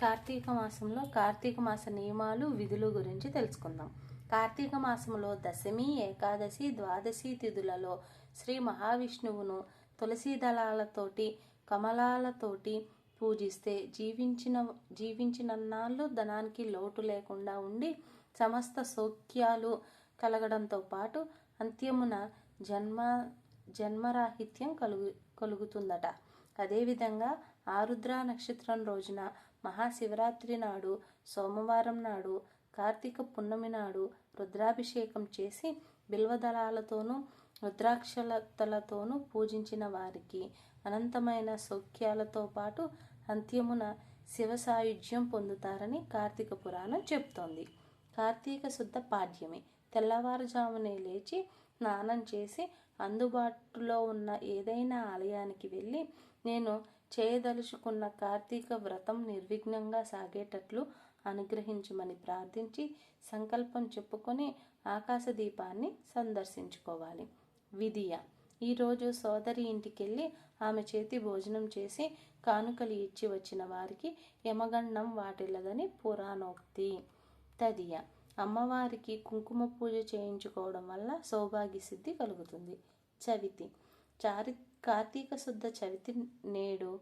కార్తీక మాసంలో కార్తీక మాస నియమాలు విధులు గురించి తెలుసుకుందాం. కార్తీక మాసంలో దశమి ఏకాదశి ద్వాదశి తిథులలో శ్రీ మహావిష్ణువును తులసి దళాలతోటి కమలాలతోటి పూజిస్తే జీవించిన జీవించినన్నాళ్ళు ధనానికి లోటు లేకుండా ఉండి సమస్త సౌఖ్యాలు కలగడంతో పాటు అంత్యమున జన్మ జన్మరాహిత్యం కలుగు కలుగుతుందట. అదేవిధంగా ఆరుద్ర నక్షత్రం రోజున మహాశివరాత్రి నాడు సోమవారం నాడు కార్తీక పున్నమి నాడు రుద్రాభిషేకం చేసి బిల్వదళాలతోనూ రుద్రాక్షలతలతోనూ పూజించిన వారికి అనంతమైన సౌఖ్యాలతో పాటు అంత్యమున శివ సాయుధ్యం పొందుతారని కార్తీక పురాణం చెప్తోంది. కార్తీక శుద్ధ పాడ్యమి. తెల్లవారుజామునే లేచి స్నానం చేసి అందుబాటులో ఉన్న ఏదైనా ఆలయానికి వెళ్ళి నేను చేయదలుచుకున్న కార్తీక వ్రతం నిర్విఘ్నంగా సాగేటట్లు అనుగ్రహించమని ప్రార్థించి సంకల్పం చెప్పుకొని ఆకాశదీపాన్ని సందర్శించుకోవాలి. విధియ ఈరోజు సోదరి ఇంటికెళ్ళి ఆమె చేతి భోజనం చేసి కానుకలు ఇచ్చి వచ్చిన వారికి యమగండం వాటిల్లదని పురాణోక్తి. తదియ అమ్మవారికి కుంకుమ పూజ చేయించుకోవడం వల్ల సౌభాగ్య సిద్ధి కలుగుతుంది. చవితి చారి కార్తీక శుద్ధ చవితి నేడు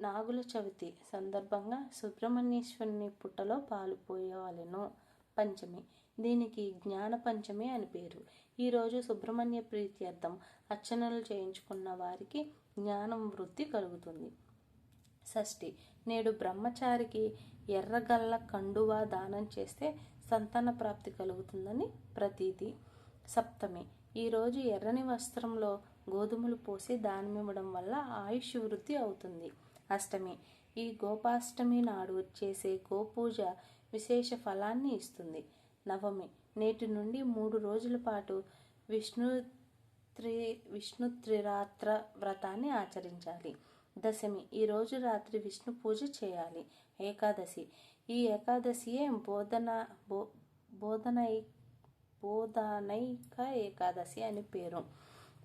నాగుల చవితి సందర్భంగా సుబ్రహ్మణ్యేశ్వరుని పుట్టలో పాలు పోయవలెను పంచమి. దీనికి జ్ఞాన పంచమి అని పేరు. ఈరోజు సుబ్రహ్మణ్య ప్రీత్యర్థం అర్చనలు చేయించుకున్న వారికి జ్ఞానం వృద్ధి కలుగుతుంది. షష్ఠి. నేడు బ్రహ్మచారికి ఎర్రగల్ల కండువా దానం చేస్తే సంతాన ప్రాప్తి కలుగుతుందని ప్రతీతి. సప్తమి. ఈరోజు ఎర్రని వస్త్రంలో గోధుమలు పోసి దానమివ్వడం వల్ల ఆయుష్ వృద్ధి అవుతుంది. అష్టమి. ఈ గోపాష్టమి నాడు చేసే గోపూజ విశేష ఫలాన్ని ఇస్తుంది. నవమి. నేటి నుండి మూడు రోజుల పాటు విష్ణు త్రి విష్ణు త్రిరాత్ర వ్రతాన్ని ఆచరించాలి. దశమి. ఈరోజు రాత్రి విష్ణు పూజ చేయాలి. ఏకాదశి. ఈ ఏకాదశియే బోధన బో బోధనై బోధనైక ఏకాదశి అని పేరు.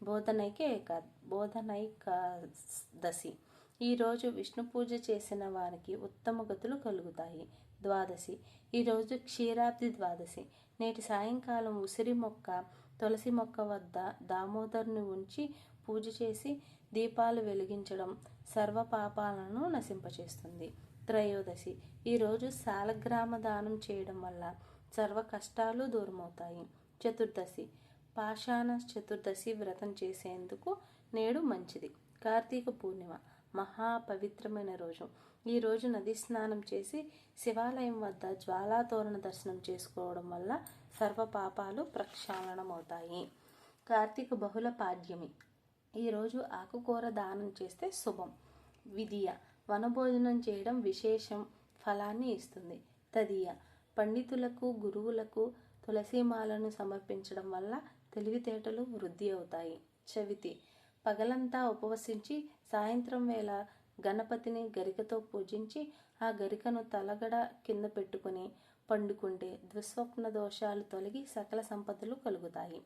బోధనైక ఏకా బోధనైకాదశి. ఈరోజు విష్ణు పూజ చేసిన వారికి ఉత్తమ గతులు కలుగుతాయి. ద్వాదశి. ఈరోజు క్షీరాబ్ది ద్వాదశి. నేటి సాయంకాలం ఉసిరి మొక్క తులసి మొక్క వద్ద దామోదరుని ఉంచి పూజ చేసి దీపాలు వెలిగించడం సర్వ పాపాలను నశింపచేస్తుంది. త్రయోదశి. ఈరోజు సాలగ్రామ దానం చేయడం వల్ల సర్వ కష్టాలు దూరమవుతాయి. చతుర్దశి. పాషాణ చతుర్దశి వ్రతం చేసేందుకు నేడు మంచిది. కార్తీక పూర్ణిమ. మహా పవిత్రమైన రోజు. ఈ రోజు నది స్నానం చేసి శివాలయం వద్ద జ్వాలాతోరణ దర్శనం చేసుకోవడం వల్ల సర్వ పాపాలు ప్రక్షాళనమవుతాయి. కార్తీక బహుళ పాడ్యమి. ఈరోజు ఆకుకూర దానం చేస్తే శుభం. విధియ. వనభోజనం చేయడం విశేషం. ఫలాన్ని ఇస్తుంది. తదియ. పండితులకు గురువులకు తులసిమాలను సమర్పించడం వల్ల తెలివితేటలు వృద్ధి అవుతాయి. చవితి పగలంతా ఉపవసించి సాయంత్రం వేళ గణపతిని గరికతో పూజించి ఆ గరికను తలగడ కింద పెట్టుకుని పండుకుంటే దుస్వప్న దోషాలు తొలగి సకల సంపదలు కలుగుతాయి.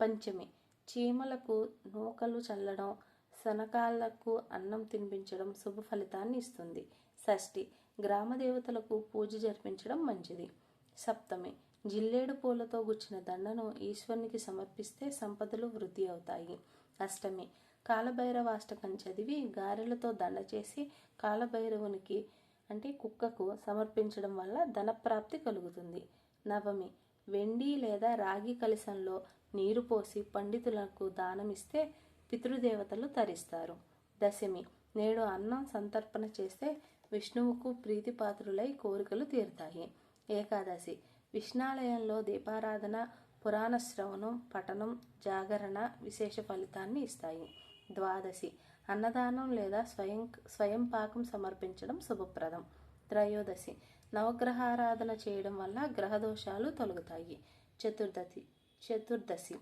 పంచమి చీమలకు నూకలు చల్లడం శనకాలకు అన్నం తినిపించడం శుభ ఫలితాన్ని ఇస్తుంది. షష్ఠి గ్రామ దేవతలకు పూజ జరిపించడం మంచిది. సప్తమి. జిల్లేడు పూలతో గుచ్చిన దండను ఈశ్వరునికి సమర్పిస్తే సంపదలు వృద్ధి అవుతాయి. అష్టమి. కాలభైరవాష్టకం చదివి గారెలతో దండ చేసి కాలభైరవునికి అంటే కుక్కకు సమర్పించడం వల్ల ధనప్రాప్తి కలుగుతుంది. నవమి. వెండి లేదా రాగి కలశంలో నీరు పోసి పండితులకు దానమిస్తే పితృదేవతలు తరిస్తారు. దశమి. నేడు అన్నం సంతర్పణ చేస్తే విష్ణువుకు ప్రీతిపాత్రులై కోరికలు తీరుతాయి. ఏకాదశి. విష్ణాలయంలో దీపారాధన పురాణ శ్రవణం పఠనం జాగరణ విశేష ఫలితాన్ని ఇస్తాయి. ద్వాదశి. అన్నదానం లేదా స్వయం స్వయం పాకం సమర్పించడం శుభప్రదం. త్రయోదశి. నవగ్రహారాధన చేయడం వల్ల గ్రహదోషాలు తొలగుతాయి. చతుర్దశి చతుర్దశి.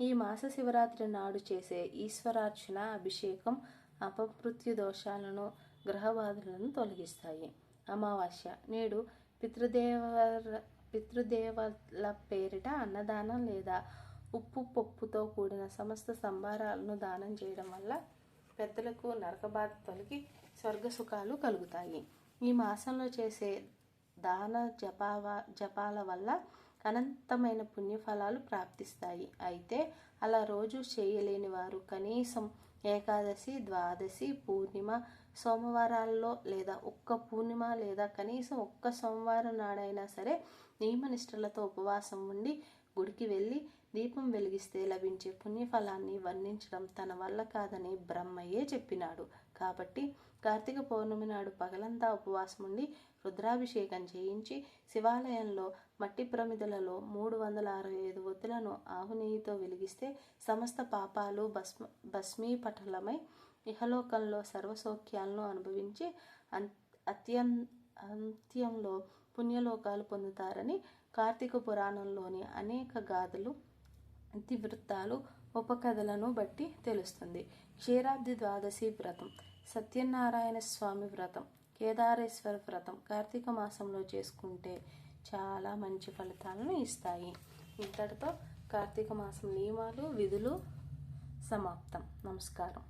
ఈ మాస శివరాత్రి నాడు చేసే ఈశ్వరార్చన అభిషేకం అపమృత్యు దోషాలను గ్రహబాధలను తొలగిస్తాయి. అమావాస్య నేడు పితృదేవ పితృదేవల పేరిట అన్నదానం లేదా ఉప్పు పప్పుతో కూడిన సమస్త సంభారాలను దానం చేయడం వల్ల పెద్దలకు నరకబాధ తొలగి స్వర్గ సుఖాలు కలుగుతాయి. ఈ మాసంలో చేసే దాన జపావ జపాల వల్ల అనంతమైన పుణ్యఫలాలు ప్రాప్తిస్తాయి. అయితే అలా రోజు చేయలేని వారు కనీసం ఏకాదశి ద్వాదశి పూర్ణిమ సోమవారాల్లో లేదా ఒక్క పూర్ణిమ లేదా కనీసం ఒక్క సోమవారం నాడైనా సరే నియమనిష్టలతో ఉపవాసం ఉండి గుడికి వెళ్ళి దీపం వెలిగిస్తే లభించే పుణ్యఫలాన్ని వర్ణించడం తన వల్ల కాదని బ్రహ్మయ్యే చెప్పినాడు. కాబట్టి కార్తీక పౌర్ణమి నాడు పగలంతా ఉపవాసం ఉండి రుద్రాభిషేకం చేయించి శివాలయంలో మట్టి ప్రమిదలలో మూడు వందల అరవై ఐదు ఒత్తులను ఆవునేయితో వెలిగిస్తే సమస్త పాపాలు భస్మ భస్మీపటలమై ఇహలోకంలో సర్వసౌఖ్యాలను అనుభవించి అత్యం అంత్యంలో పుణ్యలోకాలు పొందుతారని కార్తీక పురాణంలోని అనేక గాథలు ఇతివృత్తాలు ఉపకథలను బట్టి తెలుస్తుంది. క్షీరాబ్ది ద్వాదశి వ్రతం సత్యనారాయణ స్వామి వ్రతం కేదారేశ్వర వ్రతం కార్తీక మాసంలో చేసుకుంటే చాలా మంచి ఫలితాలను ఇస్తాయి. ఇంతటితో కార్తీక మాసం నియమాలు విధులు సమాప్తం. నమస్కారం.